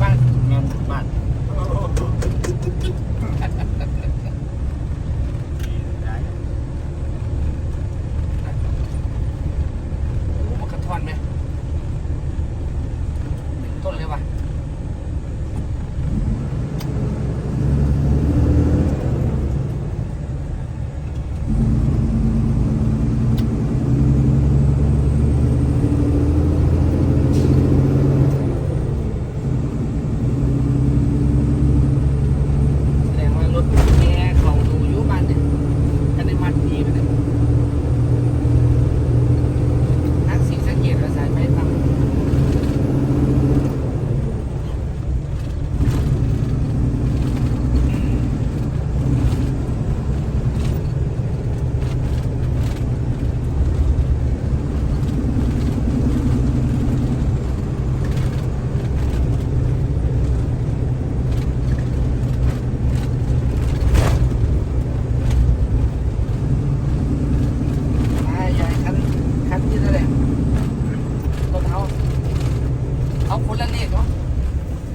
บ้านแม่นบ้าน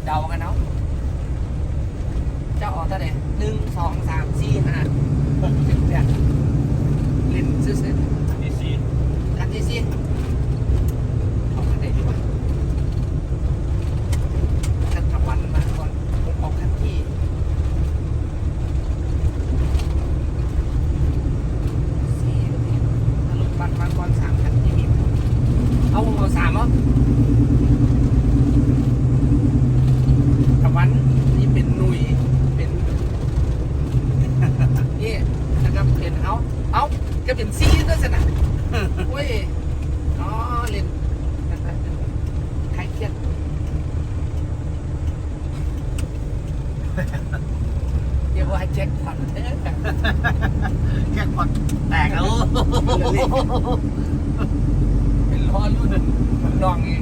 เดากันเนาะจะออกเท่าไหร่หนึ่งสองสามสี่ห้าหกเจ็ดแปด ก็เป็นซีด้วยสนะโอ้ยอ๋อเล่นคลายเครียดเดี๋ยวว่าเช็คพอนเด้อแจ็คพอนแตกแล้วเป็นล้อรุ่นน้องเอง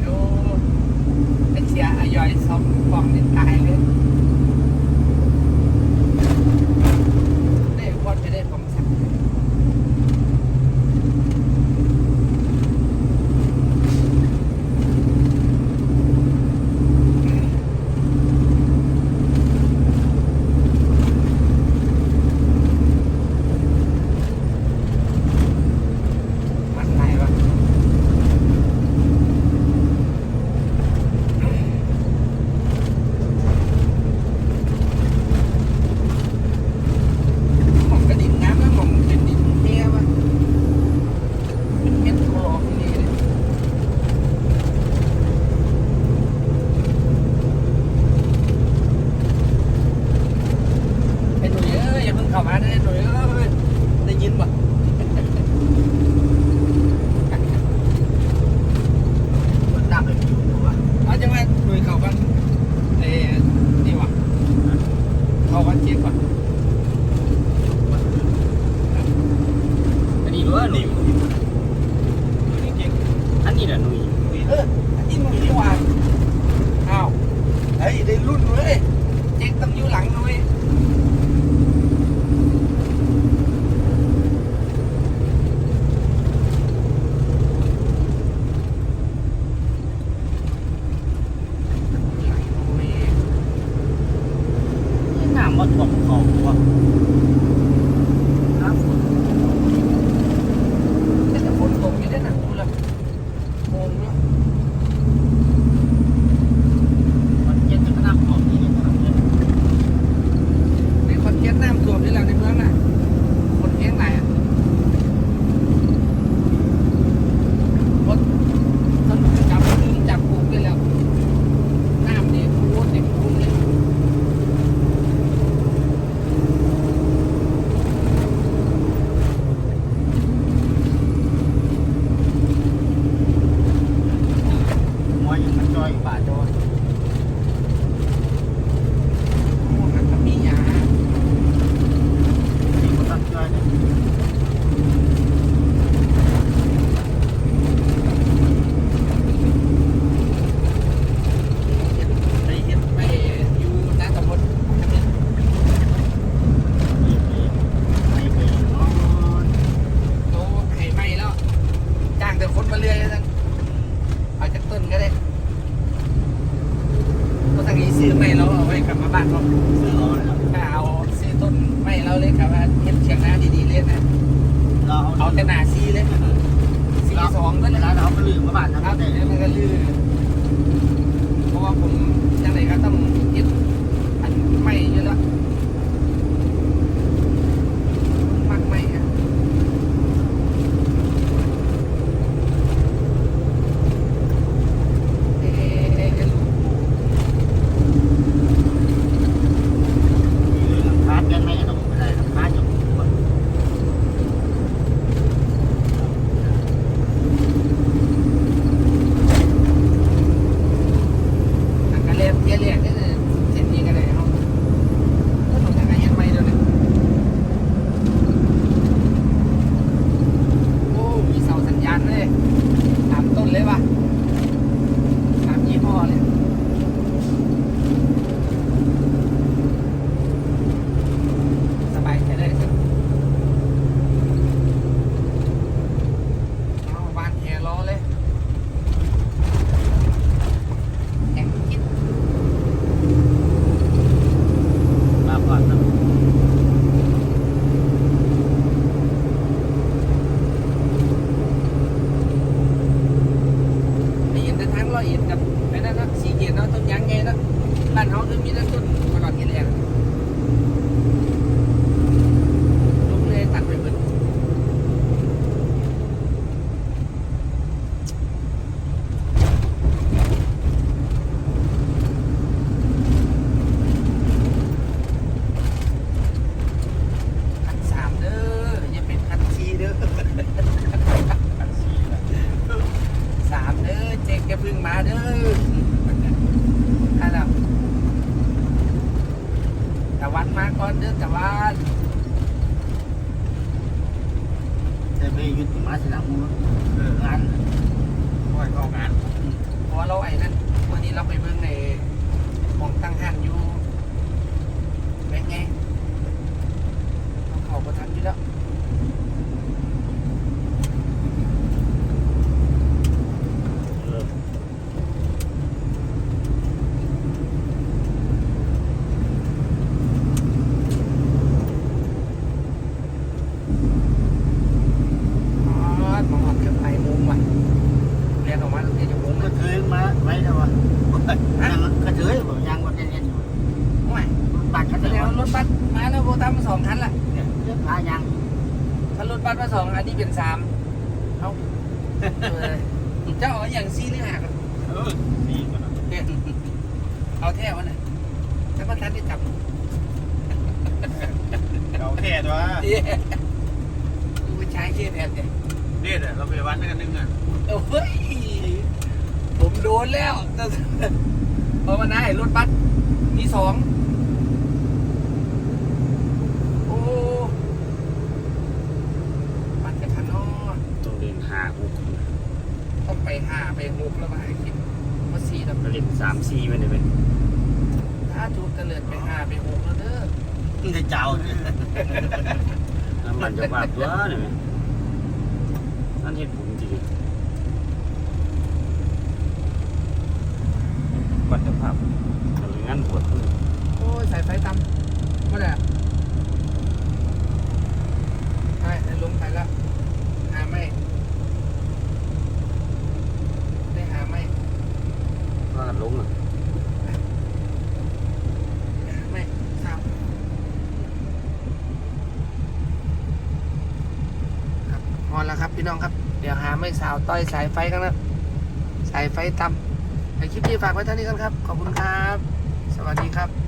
แหละนุยเอออินหนุ่ยหวาานก็ซื้อเอาถ้าเอาซื้อต้นไม่เราเลยครับว่าเฮ็ดเชียงน้าดีๆเล่นนะเราเอาแต่นาซีเลยสี่สองก็เลย แล้วเราก็ลืมมาบาทนะครับแต่ แล้วมันก็ลื่นเพราะว่าผม ยุดมาสนามมูเอองานโอ้ยเข้างานเพราะเราไอ้นั่นวันนี้เราไปเบิ่งในของตั้งหันอยู่เป็นไงเราเข้าประทันอยู่แล้ว เออ อ๋อมาหอดเกือบไปโมงว่ะเรียนออกมาตั้งแต่จะโมง ก็ เลย เคยมาไว้แล้ววะก็ เคยผมยังวันเย็นๆอยู่โอ้ยบัตรก็แสเดี๋ดยงวว่ารถบัสมาแล้วโบตามมาสองคันละเนี่ยเรื่องพายังถ้ารถบัสมาสองอันนี้เป็นสามเอาเออเจ้าเอาอย่างซีหรือหักเออดีกว่านะเอาแท้วะเนี่ยแต่ว่าทันได้จับเราแค่ตัวเย้กูไปใช้เคแพดเนี่ยเนี่ยแหละเราไปวัดด้วยกันนึงอะเฮ้ยผมโดนแล้วแต่ เพราะมันได้รถบัสมีสองโอ้บัสกับทันนอต้องเดินหาอุกต้องไปห้าไปหกแล้วมาให้คิดว่าสี่แล้วไปเล่นสามสี่ไปเลยไปถ้าจูดเตลิดไปห้าไปหกแล้วเด้อมึงจะเจ้าน้ำมันจะบาดตัวเนี่ยไหมนั่นเห็นผมจริงวัดสภาพแต่ละงั้นปวดมือ โอ้ยสายไฟต่ำไม่ได้อะไปได้ลงไปแล้ว หาไม่ ได้หาไม่ งอะไม่ทราบครับพอแล้วครับพี่น้องครับ เดี๋ยวหาไม่สาวต้อยสายไฟกันนะสายไฟต่ำคลิปนี้ฝากไว้เท่านี้กันครับ ขอบคุณครับ สวัสดีครับ